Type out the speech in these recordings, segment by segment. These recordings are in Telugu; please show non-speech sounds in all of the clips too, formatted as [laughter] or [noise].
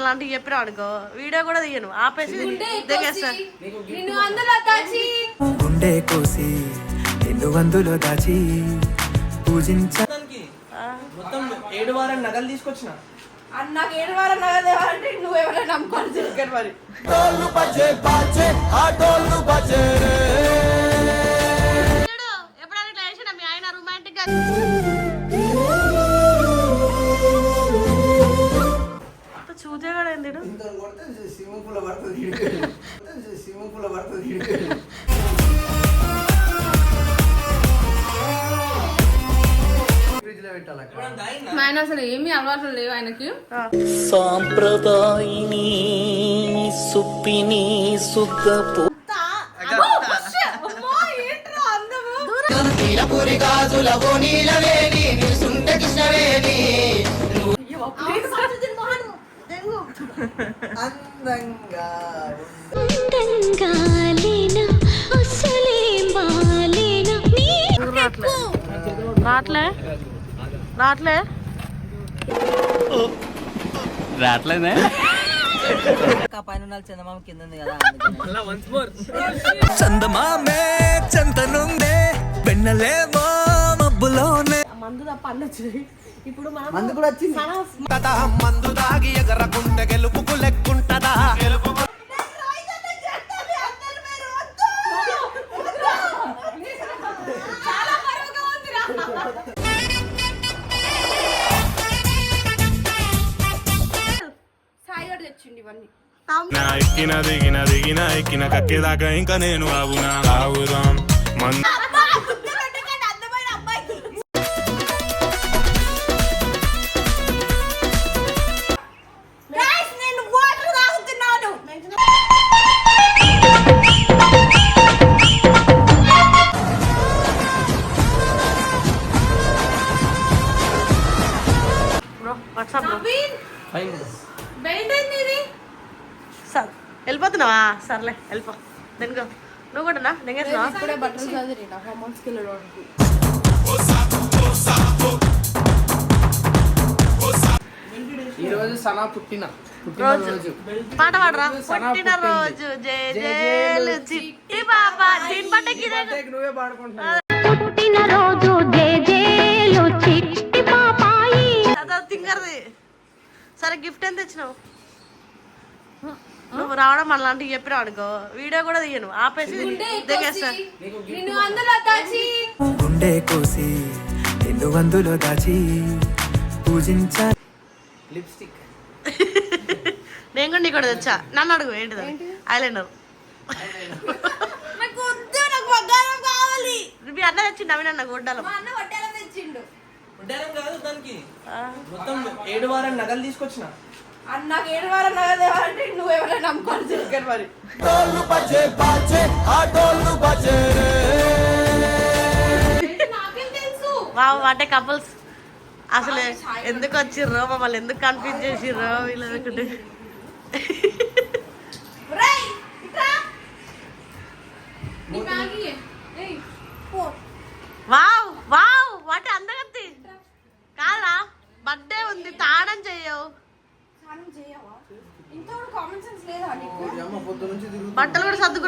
అలాంటివి చెప్పినా అనుకో. వీడియో కూడా తీయను. ఆపేసి గుండె కోసి నిన్ను వందులో దాచి. పూజించ మొత్తం ఏడు వారం నగలు తీసుకొచ్చిన? అన్న నాకు ఏడు వారం నువ్వు ఎవరైనా మరి. మీ ఆయన రొమాంటిక్గా చూతేగాడు ఏంది ఎప్పుడైనా తాగిందా? మా ఆయన అసలు ఏమీ అలవాట్లు లేవు ఆయనకి. సాంప్రదాయిని సుప్పిని సుద్దపు అమ్మో, ఏంట్రా అందము అందంగా రాట్లే. రాట్లే? రాట్లే? రావట్లేదే మళ్ళా once more. చందమామే చంతనుందే వెన్నలేమో మబ్బులోనే. మందు తప్ప అన్న ఇప్పుడు మనం మందు కూడా వచ్చింది. మందు ఎగరకుంటే గెలుపుకు లెక్కుంటదా? ఎక్కిన దిగిన దిగిన ఎక్కిన కక్కేదాకా ఇంకా నేను ఆవునా? ఆవుదాం. మందు వెళ్ళిపోతున్నావా సర్లే వెళ్ళిపో. దెన్గో నువ్వు కూడా దెంగేస్తున్నావా ఇప్పుడే బట్టలు చదివి నా హోంవర్క్స్కి వెళ్ళడానికి ఈ రోజు సనా పుట్టిన. పుట్టిన రోజు. రోజు. పాట పాడరా? సనా పుట్టిన పుట్టింది. రోజు. జయ జయ జయలు జయలు చిట్టి బాబా. దీని పంటకి బర్త్డేకి నువ్వే పాడుకుంటున్నావు. పుట్టిన రోజు జేజేలు చిట్టి తింగర్ది సరే గిఫ్ట్ ఎంత తెచ్చినావు నువ్వు రావడం అలాంటివి చెప్పినావు అనుకో. వీడియో కూడా తీయను. ఆపేసి నిన్ను గుండె కోసి నిన్ను వందులో దాచి. పూజించ లిప్స్టిక్. నేను కూడా నీకు కూడా తెచ్చా. నన్ను అడుగు ఏంటిది? ఐలైనర్ మీ అన్న తెచ్చి నవీన్ అన్న గొడ్డలం మా అన్న వడ్డేలా తెచ్చిండు. ఉడ్డానం కాదు దానికి. మొత్తం ఏడు వారం నగలు తీసుకొచ్చిన. నాకు అంటే నువ్వు ఎవరైనా నమ్ముకొని తిరిగారు మరి. నాకేం తెలుసు? వావ్ అంటే కపుల్స్. అసలు ఎందుకు వచ్చిర్రో మమ్మల్ని ఎందుకు కన్ఫ్యూజ్ చేసిర్రో వీళ్ళు. వావ్ వావ్ వాటి అందగత్తి కాదా బర్త్డే ఉంది తాడం చెయ్యవు స్నానం చేయవా? ఇంత కూడా కామన్ సెన్స్ లేదా నీకు అమ్మ పొద్దు నుంచి తిరుగు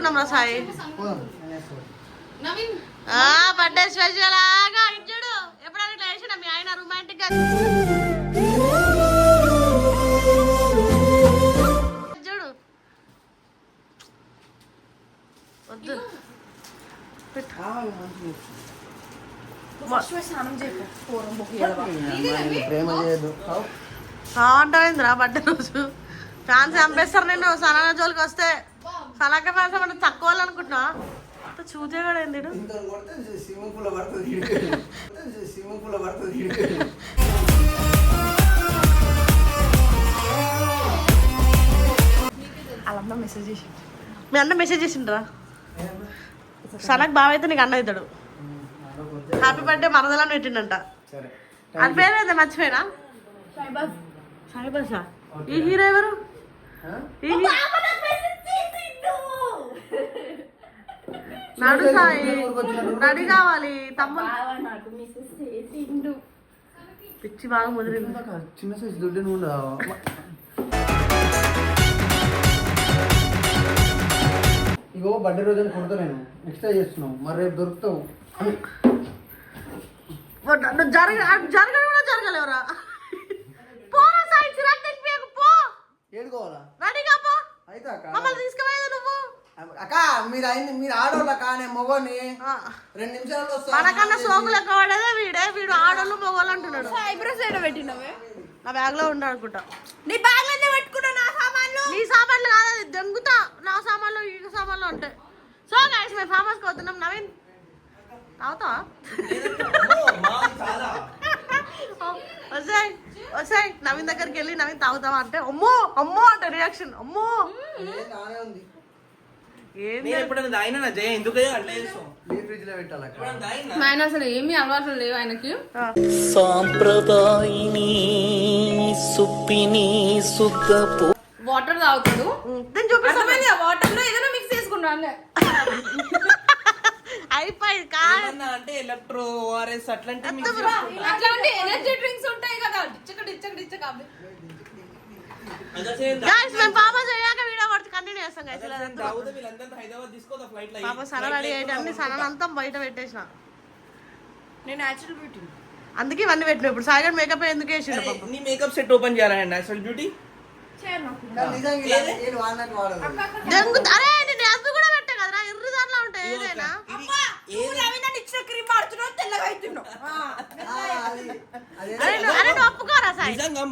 సర్దుకున్నాం రా సాయి. బర్త్డే స్పెషల్ లాగా ఇచ్చాడు ఎప్పుడైనా ఇట్లా చేసిన మీ ఆయన రొమాంటిక్గా? చూడు. వద్దు. బర్త్డే రోజు? ఫ్యాన్స్ చంపేస్తారు నేను సనాన జోలికి వస్తే. సనాక ఫ్యాన్స్ అంటే తక్కువ అనుకుంటున్నా చూతే కూడా ఏంది ఈడు? స్విమ్మింగ్ పడుతుంది స్విమ్మింగ్ పడుతుంది వాళ్ళమ్మ మెసేజ్ చేసి మీ అన్న మెసేజ్ చేసిండ్రా? సనక్ బావ అయితే నీకు అన్న అవుతాడు. హ్యాపీ బర్త్డే మరదలని పెట్టిండంట. సరే. అని పేరు అయితే మర్చిపోయినా? షైబాజ్ సాయిబాషా ఈ హీరో ఎవరు? ఈ హీ- నడు సాయి కావాలి తమ్ముడు. పిచ్చి బాగా ముదిరింది. చిన్న సైజ్ దొడ్డు నువ్వు ఇగో బర్త్డే రోజు కొడుతా నేను. నెక్స్ట్ టైం చేస్తున్నావు? మరి రేపు దొరుకుతావు. జరగ జరగడం కూడా జరగలేవరా. నువ్వు. అక్క మీరు అయింది మీరు ఆడోళ్ళ కానీ మొగోని. రెండు నిమిషాల్లో వస్తా. మనకన్నా సోకులు ఎక్కువ పడేదే వీడే వీడు ఆడోళ్ళు మొగోళ్ళు అంటున్నాడు. ఐబ్రోస్ ఏడ పెట్టినవే? నా బ్యాగ్లో ఉండు అనుకుంటా. నీ బ్యాగ్లోనే పెట్టుకున్నా నా సామాన్లు? నీ సామాన్లు కాదు అది దెంగుతా. నా సామాన్లు ఈ సామాన్లు ఉంటాయి సో గైస్ మేము ఫామ్ హౌస్కి వస్తున్నాం. నవీన్ తాగుతావా? చాలా. [laughs] వస్తాయి వస్తాయి. నవీన్ దగ్గరికి వెళ్ళి నవీన్ తాగుతావా అంటే అమ్మో అమ్మో అంటే రియాక్షన్ అమ్మో. ఉంది. నేను ఎప్పుడైనా దాయినా? నా జయ ఎందుకు అట్లా చేస్తావు? మీ ఫ్రిడ్జ్లో పెట్టాలి ఆయన అసలు ఏమీ అలవాట్లు లేవు ఆయనకి. సాంప్రదాయిని సుప్పిని వాటర్ తాగుతాడు. నేను చూపిస్తాను అర్థమైంది? వాటర్లో ఏదైనా మిక్స్ చేసుకుంటాను [laughs] అయిపోయింది కాదు. ఏమన్నా అంటే ఎలక్ట్రో ఓఆర్ఎస్ అట్లాంటి అట్లాంటి ఎనర్జీ డ్రింక్స్ ఉంటాయి కదా. డిచ్చక డిచ్చక డిచ్చక మేము పాప చేయాక వీడియో కంటిన్యూ చేస్తాం లో పాప సన రెడీ అన్ని బయట పెట్టేసిన. నేను న్యాచురల్ బ్యూటీ అందుకే ఇవన్నీ పెట్టిన ఇప్పుడు. సాయిగడ్ మేకప్ ఎందుకు వేసిండు నీ మేకప్ సెట్ ఓపెన్ చేయాలా నేచురల్ బ్యూటీ అరే నేను అది కూడా పెట్టా కదరా ఎర్రి దాంట్లో ఉంటాయి ఏదైనా?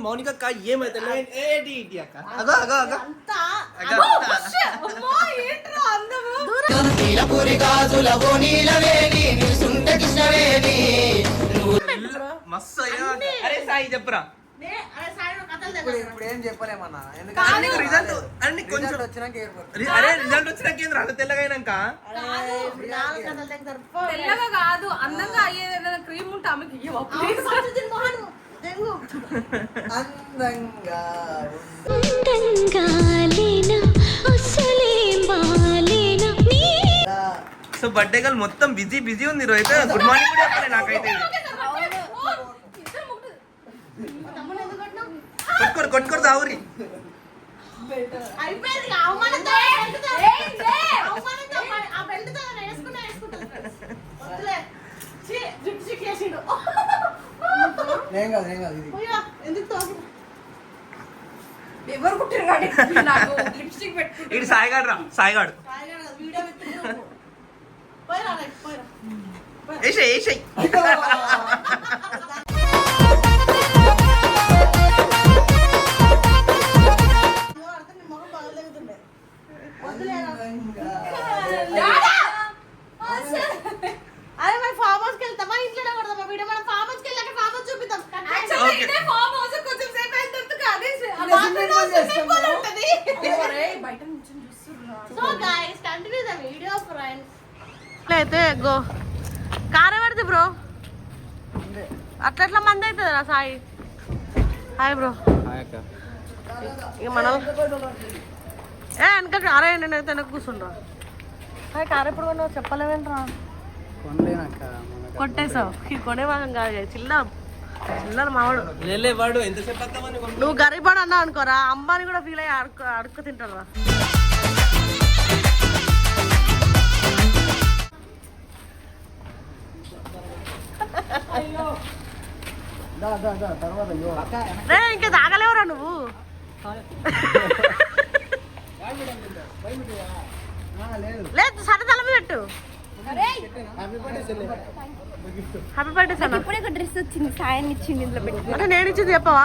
మౌనిక అక్క. ఏమైతే అగో అగో అగో. అంతా అగో. అమ్మో ఏంట్రా అందము మస్తు అయ్యా. అరే సాయి చెప్పురా. నే- అరే సాయి నువ్వు కథలు ఇప్పుడు దగ్గర ఇప్పుడు ఏం చెప్పలేమన్నా? అరే ఎందుకంటే నీకు రిజల్ట్ అరే కొంచెం రిజల్ట్ వచ్చినాక అరే రిజల్ట్ అంత తెల్లగైనాక. తెల్లగా కాదు అందంగా అయ్యేది క్రీమ్ ఉంటే ఆమెకి అందంగా. సో బర్త్డే గల్ మొత్తం బిజీ బిజీ ఉంది అయితే గుడ్ మార్నింగ్ కూడా చెప్పలే నాకైతే. కొట్టుకోరు కొట్టుకోరు తావురి అయిపోయింది ఇక అవమానంతో నేను కాదు ఏం కాదు ఇది. పోయా, ఎందుకు తోకి ఎవరు కుట్టారు కానీ నాకు లిప్స్టిక్ పెట్టుకుంటే ఇటు సాయిగాడు రా సాయిగాడు. వీడియో పెట్టుకుని పోయిరా రైట్, పోయిరా. ఏసే ఏసే. ఏ వెనక అరే నేనైతే వెనక కూర్చుండ్రా. హాయ్ కార్ ఎప్పుడు కొన్నావు? చెప్పలేవేంట్రా? కొట్టేసావు. కాదు చిల్లర మావాడు. వాడు ఎంతసేపు నువ్వు గరీబాడు అన్నావు అనుకోరా అంబాని కూడా ఫీల్ అయ్యి అడుక్కు అడుక్కు తింటారా రే ఇంకా తాగలేవురా నువ్వు. [laughs] లేదు సరే తల మీద పెట్టు. హ్యాపీ బర్త్డే సన్న. ఇప్పుడే ఒక డ్రెస్ వచ్చింది సాయం ఇచ్చింది ఇంట్లో పెట్టి. అంటే నేను ఇచ్చింది చెప్పవా?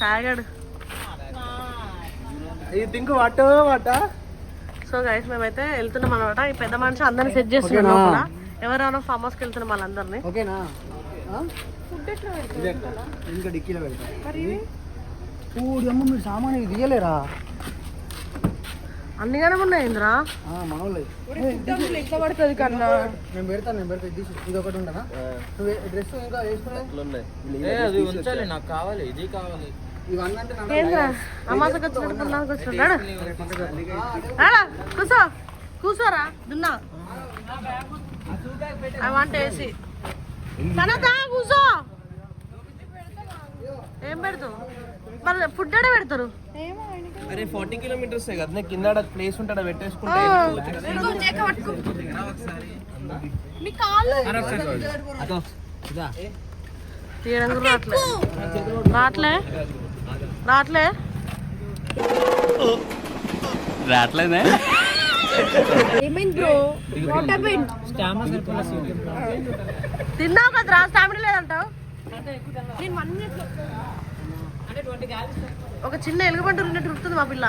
సాగాడు ఈ think what what? So guys మేమైతే వెళ్తున్నాం అనమాట ఈ పెద్ద మనిషి అందరిని సెట్ చేస్తున్నాం ఎవరెవరో ఫామ్ హౌస్కి వెళ్తున్నాం వాళ్ళందరినీ. ఓకేనా? ఇదే అక్క. ఇంకా డిక్కీలో పెడతా. ఊడి అమ్మ మీరు సామాన్ ఇవి తీయలేరా? అన్నిగానే ఉన్నాయి ఇంద్రా. ఆ, మనోళ్ళే ఎట్లా పడుతుంది కన్నా నేను పెడతాను నేను పెడతా. ఇది ఇది ఒకటి ఉండనా? నువ్వు డ్రెస్ ఇంకా వేసుకునే అది ఉంచాలి నాకు కావాలి ఇది కావాలి. అమ్మాసకు వచ్చినట్టు కూర్చో కూర్చోరా దున్నా. ఐ వాంట్ ఏసీ తనతా కూర్చో ఏం పెడతావు? మరి ఫుడ్ ఎక్కడ పెడతారు. అరే ఫార్టీ కిలోమీటర్స్ కదా కింద ప్లేస్ ఉంటాడా పెట్టేసుకుంటే తీయడం కూడా రావట్లే. రావట్లే? రావట్లే? రావట్లేదే? ఏమైంది బ్రో? వాట్ హ్యాపెన్ తిన్నావు కదరా? స్టామినా లేదంటావు? నేను వన్ మినిట్ ఒక చిన్న ఎలుగుబంటి ఉన్నట్టు గుర్తుంది మా పిల్ల.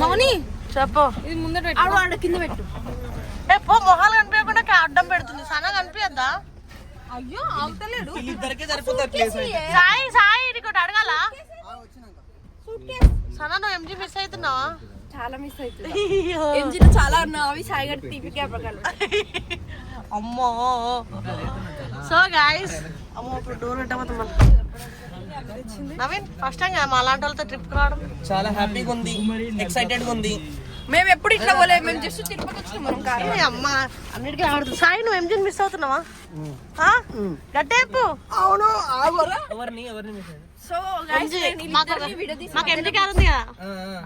మౌని చెప్పు. ఇది ముందట పెట్టు. ఆడు ఆడ కింద పెట్టు. ఏ పో మొహాలు కనిపించకుండా అడ్డం పెడుతుంది. సన్న కనిపించద్దా? అయ్యో ప్లేస్ సాయి సాయి నీకు ఒకటి అడగాల సన్న నువ్వు ఎంజీ మిస్ అవుతున్నావా? చాలా మిస్ అవుతుంది ఎంజిన్ చాలా ఉన్నావు అవి సాయి గట్టి టీవీ కెమెరా అమ్మో. సో గాయస్ అమ్మో ఇప్పుడు డోర్ పెట్టబోతాం మనం నవీన్ ఫస్ట్ టైం మా అలాంటి వాళ్ళతో ట్రిప్ రావడం? చాలా హ్యాపీగా ఉంది ఎక్సైటెడ్గా ఉంది. మేము ఎప్పుడు ఇట్లా పోలే మేము జస్ట్ తిరుపతి వచ్చినాం మనం కార్ ఏ అమ్మా అన్నిటికీ ఆడుతుంది సాయి నువ్వు ఎంజిన్ మిస్ అవుతున్నావా? గట్టేపు అవును ఎవరిని? ఎవరిని అయ్యారు? సో ఎంజీ మాకు మాకు ఎంజీ కాదు ఉంది కదా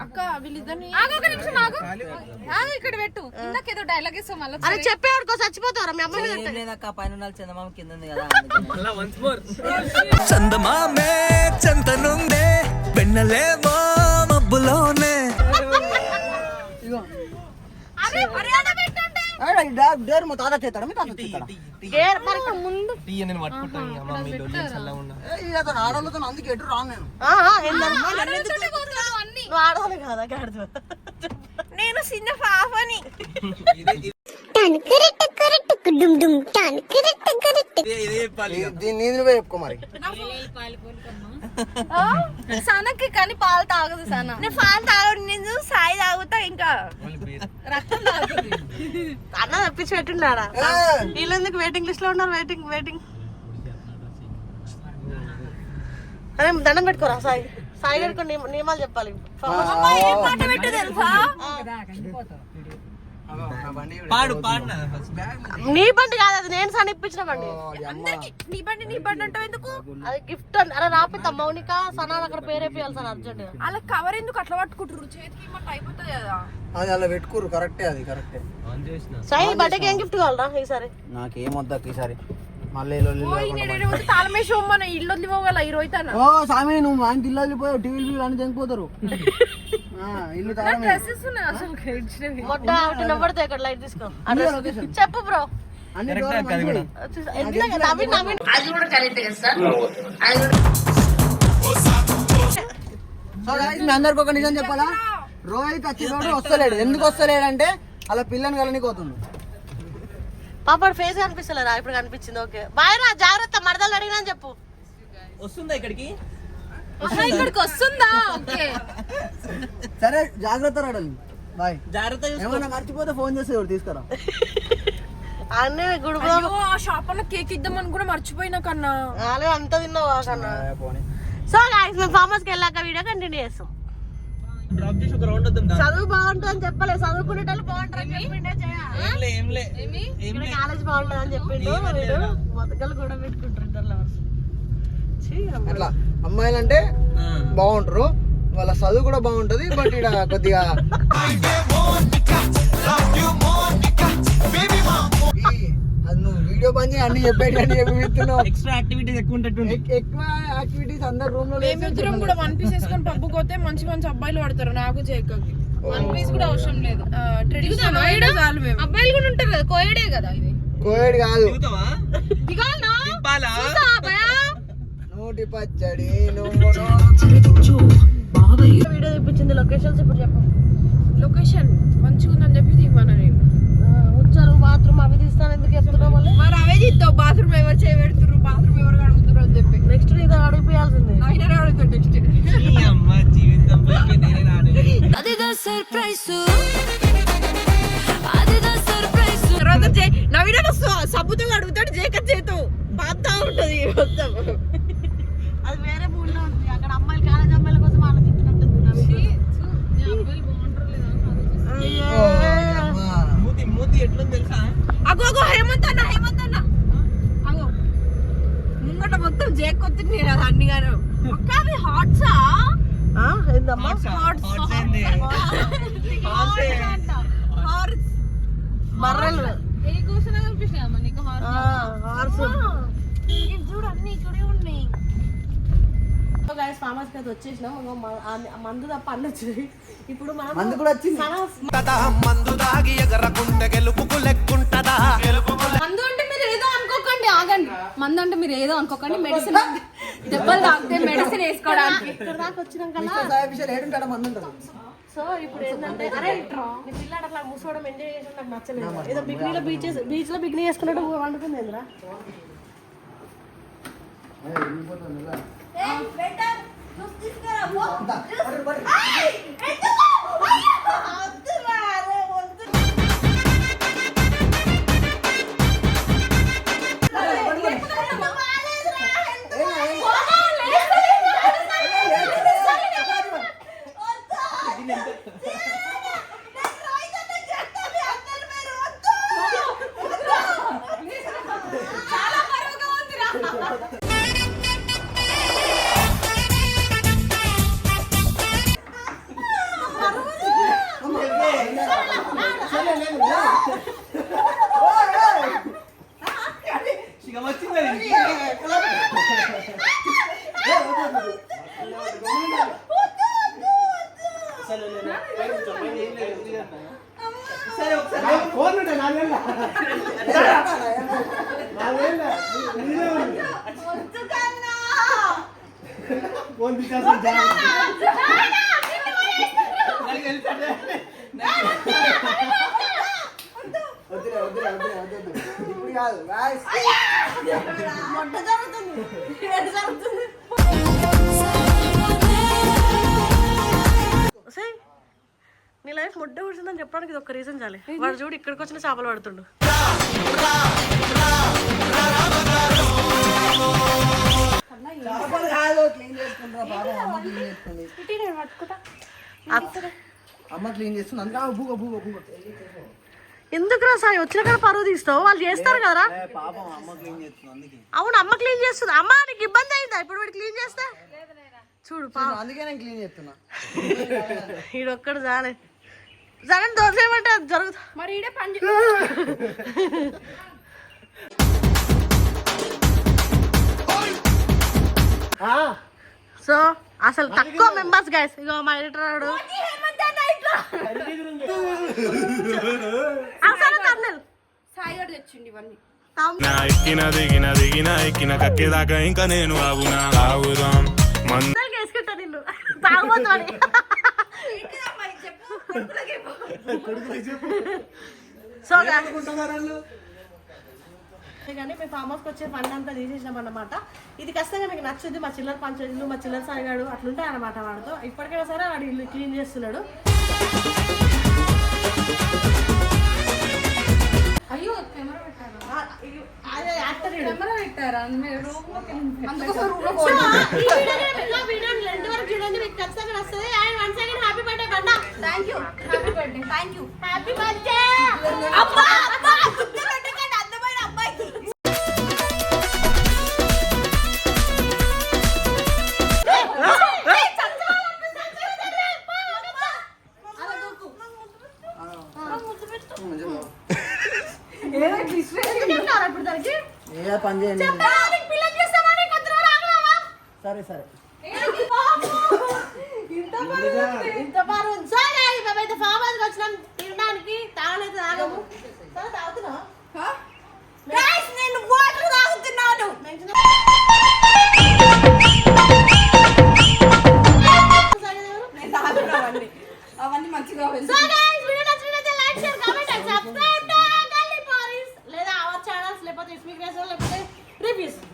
అక్క వీళ్ళిద్దరిని ఆగు ఒక నిమిషం ఆగు. ఆగు ఇక్కడ పెట్టు. డైలాగ్ ఇస్తాం మళ్ళీ అరే చెప్పేవాడుకో చచ్చిపోతారా మీ అమ్మ మీద మళ్ళా once more. చందమామే చెంతనుందే వెన్నెలేమో మబ్బులోనే. అరే డేర్ మా తాత చేస్తాడు? మీ తాత చేస్తాడా? ముందు. టీ నేను పట్టుకుంటాను ఇక అమ్మ మీ డొల్లి చల్లగా ఉన్నా. అందుకే ఎటు రాను కదా నేను చిన్న పాపని. [laughs] ఇదే ఇదే చెప్పాలి ఇక. దీన్ని నీది నువ్వే చెప్పుకో మరి. సనకి కానీ పాలు తాగదు సన. నేను పాలు తాగడు నేను సాయి తాగుతా ఇంకా. రక్తం తాగుతుంది. అన్న తప్పించి పెట్టిండాడా? వీళ్ళు ఎందుకు వెయిటింగ్ లిస్ట్లో ఉన్నారు? వెయిటింగ్ వెయిటింగ్ అరే దండం పెట్టుకోరా సాయి? సాయి గారికి నియమ- నియమాలు చెప్పాలి. పాడు పాడు నా బండి కాదు అది నేను సార్ ఇప్పించిన బండి. నీ బండి నీ బండి అంటావు ఎందుకు? అది గిఫ్ట్ అరే రాపిద్దా మౌనిక సనాన్ అక్కడ పేరేపియాలి సార్ అర్జెంట్ అలా కవర్ ఎందుకు అట్లా పట్టుకుంటారు చేతికి మాట అయిపోతుంది కదా. అది అలా పెట్టుకోరు కరెక్టే అది కరెక్టే. సాయి బర్త్డేకి ఏం గిఫ్ట్ కావాలరా ఈసారి? నాకేం వద్దా ఈసారి. మళ్ళీ మన ఇల్లు వదిలిపోగల ఈ రోజు ఓ స్వామి నువ్వు మా ఇంటి ఇల్లు టీవీలు అని చనిపోతారు [laughs] ఇల్లు మొట్ట ఇక్కడ లైట్ తీసుకో? చెప్పు బ్రో. మీ అందరికి ఒక నిజం చెప్పాలా? రోహిత్ వచ్చినోడు వస్తలేడు. ఎందుకు వస్తలేడు అంటే అలా పిల్లని కలని పోతుంది పాప ఫేస్ కనిపిస్తలేదా? ఇప్పుడు కనిపించింది ఓకే. బాయ్ రా జాగ్రత్త మరదలు అడిగినా అని చెప్పు. వస్తుందా ఇక్కడికి? ఇక్కడికి వస్తుందా? ఓకే. సరే జాగ్రత్త రాడాలి బాయ్. జాగ్రత్త. ఏమన్నా మర్చిపోతే ఫోన్ చేస్తే ఎవరు తీసుకురా? అన్నీ ఆ షాప్లో కేక్ ఇద్దామని కూడా మర్చిపోయినా కన్నా. ఆలే అంత తిన్నావా కన్నా? సో గాయస్ మేము ఫార్మర్స్కి వెళ్ళాక వీడియో కంటిన్యూ చేస్తాం. చేసి. చదువు బాగుంటుంది అని చెప్పలే. చదువుకునేటోళ్ళు బాగుంటారు అని చెప్పిండే కాలేజ్ బాగుంటుంది అని చెప్పిండు మొదకలు కూడా పెట్టుకుంటారు. అట్లా. అమ్మాయిలు అంటే బాగుంటారు. వాళ్ళ చదువు కూడా బాగుంటది బట్ ఇక్కడ కొద్దిగా నువ్వు వీడియో పని అన్ని చెప్పేటి అన్ని చెప్పిస్తున్నావు ఎక్స్ట్రా యాక్టివిటీస్ ఎక్కువ ఉంటట్టుంది ఎక్కువ యాక్టివిటీస్ అందరు రూమ్లో మేమిద్దరం కూడా వన్ పీస్ వేసుకొని పబ్బుకి పోతే మంచి మంచి అబ్బాయిలు పడతారు నాకు వన్ పీస్ కూడా అవసరం లేదు. ట్రెడిషనల్ అబ్బాయిలు కూడా ఉంటారు కదా కోయడే కదా ఇది? కోవిడ్ కాదు. దిగాలనా? నోటి పచ్చడి వీడియో తెప్పించింది లొకేషన్స్ ఇప్పుడు చెప్పు. లొకేషన్ మంచిగా ఉందని చెప్పి తీయమన్నా నేను. వచ్చారు బాత్రూమ్ అవి తీస్తాను ఎందుకు చెప్తున్నావు మళ్ళీ? మరి అవే తీస్తావు బాత్రూమ్ ఎవరు చేయబెడుతున్నారు బాత్రూమ్ ఎవరు కడుగుతున్నారు అని చెప్పి. నెక్స్ట్ ఇది అడిగిపోయాల్సింది. ఆయన అడుగుతాడు నెక్స్ట్ ఈ అమ్మ జీవితం నేనే రాలేదు తర్వాత జే నవీన సబ్బుతో అడుగుతాడు జేక చేతో బాధ ఉంటది మొత్తం అది వేరే మూడ్లో ఉంది అక్కడ అమ్మాయిలు కాలేజ్ అమ్మాయిల కోసం ఆలోచించినట్టుంది మూతి మూతి ఎట్లుంది తెలుసా అగో అగో హేమంత్ అన్న హేమంత్ అన్న అగో ముంగట మొత్తం జేక్ కొత్త నేను అది అన్ని గాను అక్క అది హాట్ హాట్సా ఆ, ఏందమ్మా హార్స్ బర్రెలు ఏ కూర్చున్నా కనిపిస్తున్నాయమ్మా నీకు హార్స్ హార్స్ చూడు అన్ని ఇక్కడే ఉన్నాయి గైస్ ఫార్మర్స్ అయితే వచ్చేసినాం. ఇంకో మ- ఆ మందు తప్ప అన్ని వచ్చినాయి. ఇప్పుడు మనం మందు కూడా వచ్చింది. మందు దాగి ఎగరకుంటే గెలుపుకు లెక్కుంటదా? మందు అంటే మీరు ఏదో అనుకోకండి ఆగండి. మందు అంటే మీరు ఏదో అనుకోకండి మెడిసిన్ దెబ్బలు తాగితే మెడిసిన్ వేసుకోవడానికి. ఇక్కడ దాకా వచ్చినాం కదా. సో ఇప్పుడు ఏంటంటే అరే నీ పిల్లాడు అట్లా మూసుకోవడం ఎంజాయ్ చేసి నాకు నచ్చలేదు. ఏదో బిగ్నీలో బీచెస్ బీచ్లో బిగ్నీ చేసుకున్నట్టు వండుతుంది ఏంద్రా? ఇక వచ్చింది అసలు నేను పైన కూర్చో, పైన ఏం లేదు, ఇది అన్నా. సరే ఒకసారి ఫోన్ ఉంటాయి నాలుగేళ్ళ నాలుగేళ్ళ ఫోన్ తీసేస్తాను జాగ్రత్త. నాకు తెలుసంటే. వద్దులే వద్దులే వద్దులే వద్దు ఇప్పుడు కాదు guys. సే నీ లైఫ్ ముడ్డ కూర్చుందని చెప్పడానికి ఇది ఒక రీజన్ చాలే. వాడు చూడు ఇక్కడికి వచ్చిన చేపలు పడుతుండు. అమ్మ క్లీన్ చేసుకుంది అమ్మ క్లీన్ చేస్తుంది. అందుకే ఎందుకురా సాయి? వచ్చిన కాడ పరువు తీస్తావు. వాళ్ళు చేస్తారు కదరా? ఏ, పాపం అమ్మ క్లీన్ చేస్తుంది అందుకే. అవును అమ్మ క్లీన్ చేస్తుంది. అమ్మ నీకు ఇబ్బంది అయిందా? ఇప్పుడు వీడు క్లీన్ చేస్తే? చూడు అందుకే నేను క్లీన్ చేస్తున్నా. ఈడొక్కడు జానే సరే దోశ ఏమంటే అది జరుగుతుంది మరి ఈడే పని ఆ, సో అసలు తక్కువ మెంబర్స్ గైస్ ఇగో మా ఎడిటర్ వాడు అసలు తెచ్చిండి ఇవన్నీ ఎక్కిన దిగిన దిగిన ఎక్కిన కక్కేదాకా ఇంకా నేను ఆగునా ఆగుదాం కానీ మేము ఫామ్ హౌస్కి వచ్చే పని అంతా తీసేసినాం అన్నమాట ఇది ఖచ్చితంగా మీకు నచ్చుద్ది మా చిల్లర పంచాయతీలు మా చిల్లర సాయిగాడు అట్లుంటాయి అనమాట వాడితో ఇప్పటికైనా సరే వాడు ఇల్లు క్లీన్ చేస్తున్నాడు happy birthday thank you happy birthday అబ్బా అబ్బా ఏ పని చేయండి. సరే సరే. ఇంత పాలు సరే మేమైతే ఫామ్ హౌస్కి వచ్చినాం తినడానికి. తాగలేదు తాగము. తాగుతున్నా నేను వాటర్ అవన్నీ. మంచిగా телевізор.